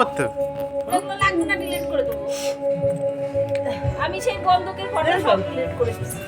করতে? লাগবে না ডিলিট করে দেবো। আমি সেই বন্ধুকে ফটো সব ডিলিট করে দিচ্ছি।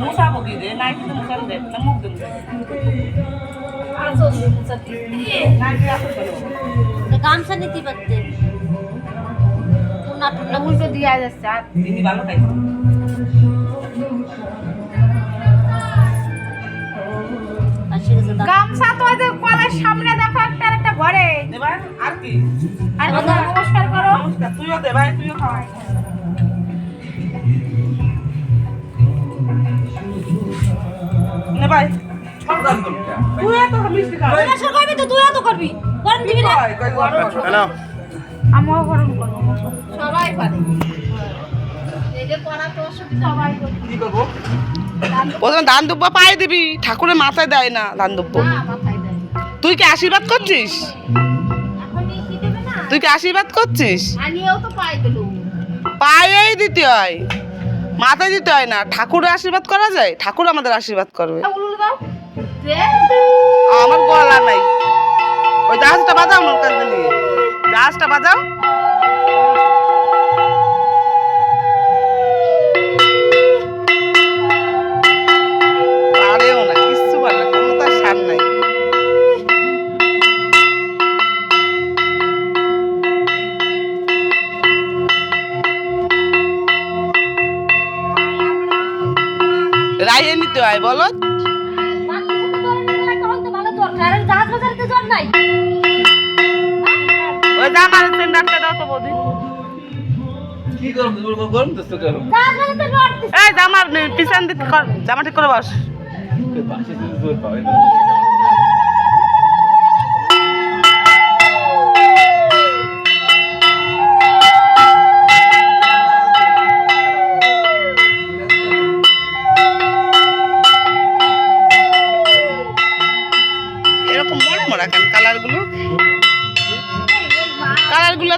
মুসাবো কি দে নাই কিন্তু দে না মুখ গামছা নিতে পারতে টুনা টুনা উল্টো দিয়া যাচ্ছে আর দিদি ভালো খাইছো আসে গেছে দাম গামছা তো ওই যে কলের সামনে দেখো একটা আর একটা ঘরে আর কি আর নমস্কার করো তুইও দে ভাই তুইও খাওয়াই ভাই। তুই এত মিষ্টি খা। করবি তো তুইও তো করবি। গরম দিবি না? কই কই গরম হ্যালো। আমিও গরম করব। সবাই পারে। এই যে পড়া তো অসুবিধা সবাই করে কি করব? প্রথমে ধান দুব্বা পায়ে দিবি। ঠাকুরের মাথায় দেয় না ধান দুব্ব তুই কি আশীর্বাদ করছিস? এখন কি দেবে না? তুই কি আশীর্বাদ করছিস? পায়েই দিতে হয়। মাথায় দিতে হয় না। ঠাকুরের আশীর্বাদ করা যায় ঠাকুর আমাদের আশীর্বাদ করবে। আমার গলা নাই। ওই জাহাজটা বাজাও নৌকা কাছে নিয়ে জাহাজটা বাজাও। নিতে হয় বলো। ওই জামার দাও তো বৌদি। এই জামার পিছন কর জামা ঠিক করে বস।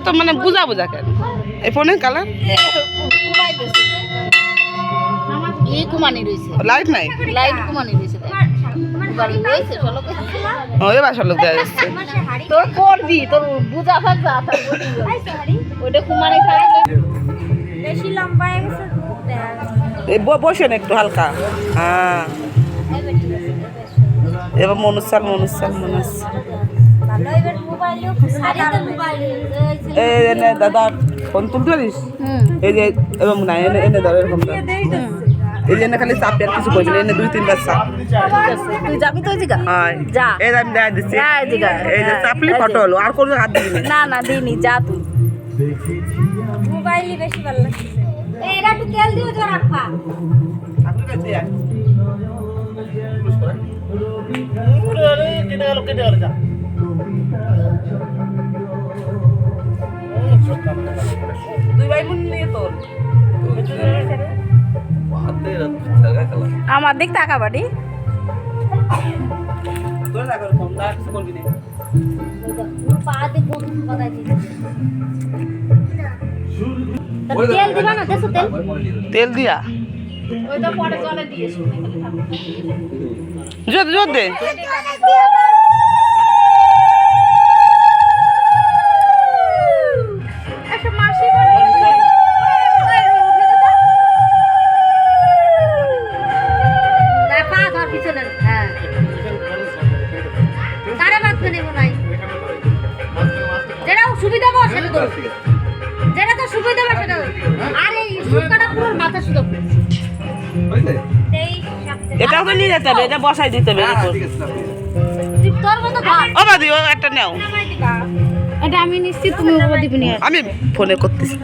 তো মানে বুঝা বুঝা কেন? এই ফোনের কালার কুমানি লাইট নাই? লাইট কুমানি লোক যাচ্ছে। তোর করবি তোর বুঝা থাক যা থাক ওইটা কুমারি বেশি লম্বা হয়ে গেছে ব- বসেন একটু হালকা। হ্যাঁ। এবার মনুসাল মনুসাল মনুস ভালো এবার মোবাইলে সারিতে মোবাইলে এই এনে দাদা ফোন তুলতে পারিস? এই যে এরকম না এনে এনে ধর এরকম এই যে এনে খালি চাপ আর কিছু করবি না এনে দুই তিনবার চাপ। তুই যাবি তো ওইদিকে হয় যা। এই আমি যা। এই যে চাপলি ফটো হলো আর কোনো হাত দিবি না। না না যা তুই। মোবাইলই বেশি ভালো লাগছে এরা একটু তেল দিও তো রাখবা আপনি কাছে আয়। দুই ভাই বোন নিয়ে তোর আমার দিক তাকা বাড়ি। তেল দিবা না তেল? তেল দিয়া। পরে জলে জোর জোর দে। সুবিধা পাবো সেটা ধরো যেটা তো সুবিধা সেটা ধরো। আর এই পুরো মাথা এটা তো নিয়ে যেতে হবে এটা বসাই দিতে হবে উপর। তোর মতো ও বাদি ও একটা নাও। এটা আমি নিশ্চিত তুমি দিবি আমি ফোনে করতেছি।